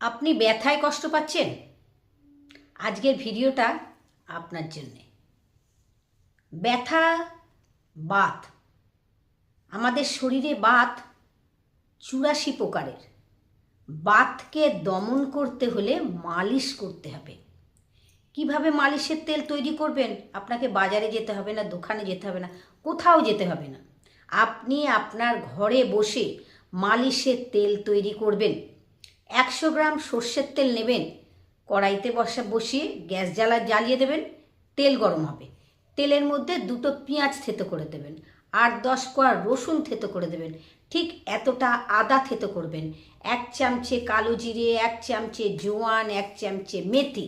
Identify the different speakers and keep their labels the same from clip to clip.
Speaker 1: আপনি ব্যথায় কষ্ট পাচ্ছেন? আজকের ভিডিওটা আপনার জন্যে। ব্যথা, বাত। আমাদের শরীরে বাত চুরাশি প্রকারের। বাতকে দমন করতে হলে মালিশ করতে হবে। কীভাবে মালিশের তেল তৈরি করবেন? আপনাকে বাজারে যেতে হবে না, দোকানে যেতে হবে না, কোথাও যেতে হবে না। আপনি আপনার ঘরে বসে মালিশের তেল তৈরি করবেন। একশো গ্রাম সর্ষের তেল নেবেন। কড়াইতে বসা বসিয়ে গ্যাস জ্বালা জ্বালিয়ে দেবেন। তেল গরম হবে। তেলের মধ্যে দুটো পেঁয়াজ থেতো করে দেবেন আর দশ কোয়া রসুন থেতো করে দেবেন। ঠিক এতটা আদা থেতো করবেন। এক চামচে কালো জিরে, এক চামচে জোয়ান, এক চামচে মেথি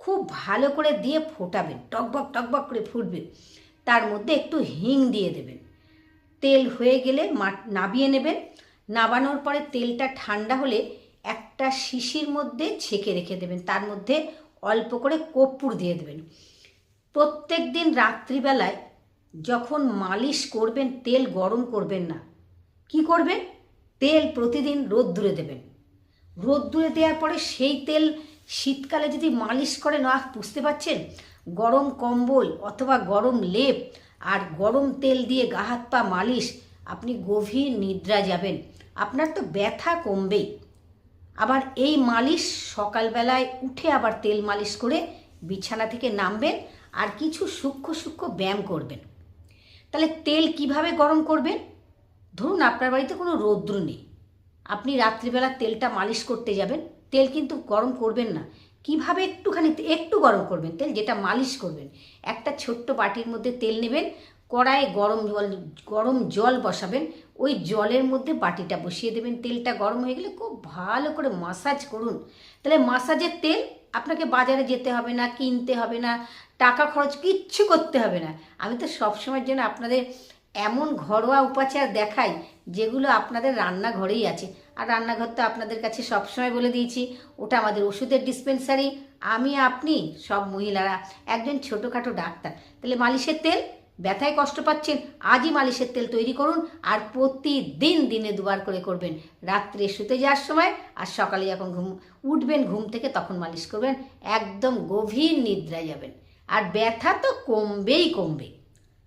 Speaker 1: খুব ভালো করে দিয়ে ফোটাবেন। টকবক টকবক করে ফুটবে। তার মধ্যে একটু হিং দিয়ে দেবেন। তেল হয়ে গেলে নাবিয়ে নেবেন। নাবানোর পরে তেলটা ঠান্ডা হলে একটা শিশির মধ্যে ছেঁকে রেখে দেবেন। তার মধ্যে অল্প করে কর্পূর দিয়ে দেবেন। প্রত্যেক দিন রাত্রিবেলায় যখন মালিশ করবেন, তেল গরম করবেন না, কি করবেন? তেল প্রতিদিন রোদ্দুরে দেবেন। রোদ্দুরে দেওয়ার পরে সেই তেল শীতকালে যদি মালিশ করে আহ বুঝতে পারছেন? গরম কম্বল অথবা গরম লেপ আর গরম তেল দিয়ে গা হাত পা মালিশ, আপনি গভীর নিদ্রা যাবেন। আপনার তো ব্যথা কমবেই। আবার এই মালিশ সকালবেলায় উঠে আবার তেল মালিশ করে বিছানা থেকে নামবেন আর কিছু সূক্ষ্ম সূক্ষ্ম ব্যায়াম করবেন। তাহলে তেল কীভাবে গরম করবেন? ধরুন আপনার বাড়িতে কোনো রৌদ্র নেই। আপনি রাত্রিবেলা তেলটা মালিশ করতে যাবেন। তেল কিন্তু গরম করবেন না। কীভাবে একটুখানি, একটু গরম করবেন তেল, যেটা মালিশ করবেন। একটা ছোট্ট বাটির মধ্যে তেল নেবেন। কড়াইয়ে গরম জল গরম জল বসাবেন। ওই জলের মধ্যে বাটিটা বসিয়ে দেবেন। তেলটা গরম হয়ে গেলে খুব ভালো করে মাসাজ করুন। তাহলে মাসাজের তেল আপনাকে বাজারে যেতে হবে না, কিনতে হবে না, টাকা খরচ কিচ্ছু করতে হবে না। আমি তো সবসময়ের জন্য আপনাদের এমন ঘরোয়া উপাচার দেখাই, যেগুলো আপনাদের রান্নাঘরেই আছে। আর রান্নাঘর তো আপনাদের কাছে সবসময় বলে দিয়েছি, ওটা আমাদের ওষুধের ডিসপেন্সারি আমি, আপনি, সব মহিলারা। একজন ছোটোখাটো ডাক্তার। তাহলে মালিশের তেল ব্যথায় কষ্ট পাচ্ছেন, আজই মালিশের তেল তৈরি করুন আর প্রতিদিন দিনে দুবার করে করবেন। রাত্রে শুতে যাওয়ার সময় আর সকালে যখন ঘুম, উঠবেন ঘুম থেকে তখন মালিশ করবেন, একদম গভীর নিদ্রায় যাবেন। আর ব্যথা তো কমবেই কমবে।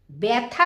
Speaker 1: ব্যথা